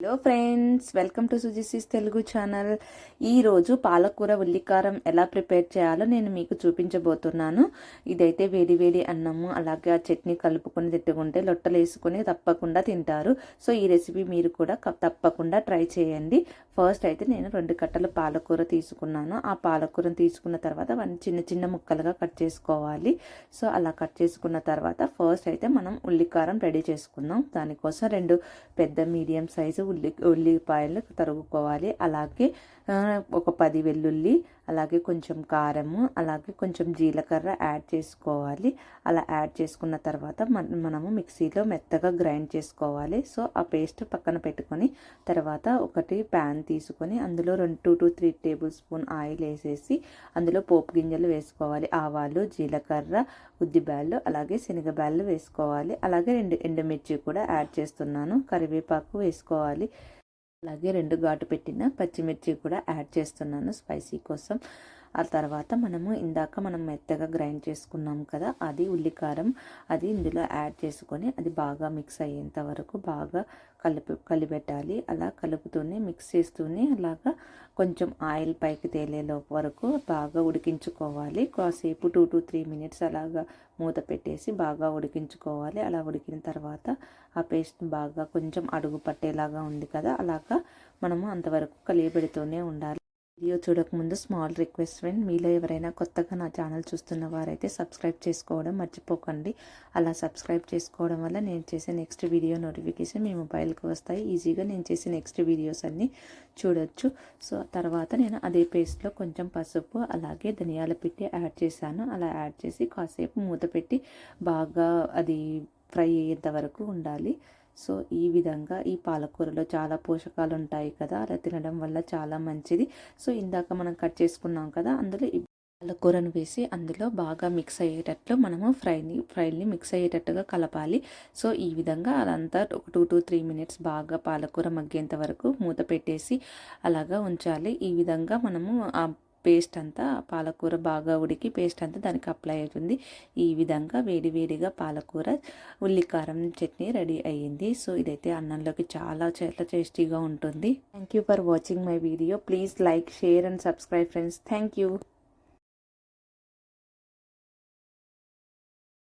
Hello friends welcome to Sujisis Telugu channel ఈరోజు పాలకూర ఉల్లికారం ఎలా ప్రిపేర్ చేయాలో నేను మీకు చూపించబోతున్నాను. ఇదైతే వేడి వేడి అన్నము అలాగే ఆ చట్నీ కలుపుకొని తిట్టుకుంటే లొట్టలు వేసుకొని తప్పకుండా తింటారు. సో ఈ రెసిపీ మీరు కూడా తప్పకుండా ట్రై చేయండి. ఫస్ట్ అయితే నేను రెండు కట్టలు పాలకూర తీసుకున్నాను. ఆ పాలకూరను తీసుకున్న తర్వాత అవన్నీ చిన్న చిన్న ముక్కలుగా కట్ చేసుకోవాలి. సో అలా కట్ చేసుకున్న తర్వాత ఫస్ట్ అయితే మనం ఉల్లికారం రెడీ చేసుకుందాం. దానికోసం రెండు పెద్ద మీడియం సైజు ఉల్లి ఉల్లిపాయలు తరుగుకోవాలి అలాగే ఒక పది వెల్లుల్లి అలాగే కొంచెం కారము అలాగే కొంచెం జీలకర్ర యాడ్ చేసుకోవాలి. అలా యాడ్ చేసుకున్న తర్వాత మనము మిక్సీలో మెత్తగా గ్రైండ్ చేసుకోవాలి. సో ఆ పేస్ట్ పక్కన పెట్టుకొని తర్వాత ఒకటి ప్యాన్ తీసుకొని అందులో రెండు two to three tablespoon oil వేసేసి అందులో పోపు గింజలు వేసుకోవాలి. ఆవాలు జీలకర్ర ఉద్దిబ్యాళ్ళు అలాగే శనగబ్యాళ్ళు వేసుకోవాలి. అలాగే రెండు ఎండుమిర్చి కూడా యాడ్ చేస్తున్నాను. కరివేపాకు వేసుకోవాలి. అలాగే రెండు ఘాటు పెట్టిన పచ్చిమిర్చి కూడా యాడ్ చేస్తున్నాను స్పైసీ కోసం. ఆ తర్వాత మనము ఇందాక మనం మెత్తగా గ్రైండ్ చేసుకున్నాం కదా అది ఉల్లికారం అది ఇందులో యాడ్ చేసుకొని అది బాగా మిక్స్ అయ్యేంత వరకు బాగా కలిపి కలిపెట్టాలి. అలా కలుపుతూనే మిక్స్ చేస్తూనే అలాగా కొంచెం ఆయిల్ పైకి తేలేలో వరకు బాగా ఉడికించుకోవాలి. కాసేపు టూ టు త్రీ మినిట్స్ అలాగా మూత పెట్టేసి బాగా ఉడికించుకోవాలి. అలా ఉడికిన తర్వాత ఆ పేస్ట్ బాగా కొంచెం అడుగు పట్టేలాగా ఉంది కదా అలాగా మనము అంతవరకు కలియబెడుతూనే ఉండాలి. వీడియో చూడకముందు స్మాల్ రిక్వెస్ట్ ఫ్రెండ్ మీలో ఎవరైనా కొత్తగా నా ఛానల్ చూస్తున్న వారైతే సబ్స్క్రైబ్ చేసుకోవడం మర్చిపోకండి. అలా సబ్స్క్రైబ్ చేసుకోవడం వల్ల నేను చేసే నెక్స్ట్ వీడియో నోటిఫికేషన్ మీ మొబైల్కి వస్తాయి. ఈజీగా నేను చేసే నెక్స్ట్ వీడియోస్ అన్నీ చూడొచ్చు. సో తర్వాత నేను అదే పేస్ట్లో కొంచెం పసుపు అలాగే ధనియాల పెట్టి యాడ్ చేశాను. అలా యాడ్ చేసి కాసేపు మూత పెట్టి బాగా అది ఫ్రై అయ్యేంత వరకు ఉండాలి. సో ఈ విధంగా ఈ పాలకూరలో చాలా పోషకాలు ఉంటాయి కదా అలా తినడం వల్ల చాలా మంచిది. సో ఇందాక మనం కట్ చేసుకున్నాం కదా అందులో పాలకూరను వేసి అందులో బాగా మిక్స్ అయ్యేటట్లు మనము ఫ్రైని ఫ్రైని మిక్స్ అయ్యేటట్టుగా కలపాలి. సో ఈ విధంగా అదంతా ఒక టూ టు త్రీ మినిట్స్ బాగా పాలకూర మగ్గేంత వరకు మూత పెట్టేసి అలాగా ఉంచాలి. ఈ విధంగా మనము పేస్ట్ అంతా పాలకూర బాగా ఉడికి పేస్ట్ అంతా దానికి అప్లై అవుతుంది. ఈ విధంగా వేడివేడిగా పాలకూర ఉల్లికారం చట్నీ రెడీ అయ్యింది. సో ఇదైతే అన్నంలోకి చాలా చాలా టేస్టీగా ఉంటుంది. Thank you for watching my video please like share and subscribe friends thank you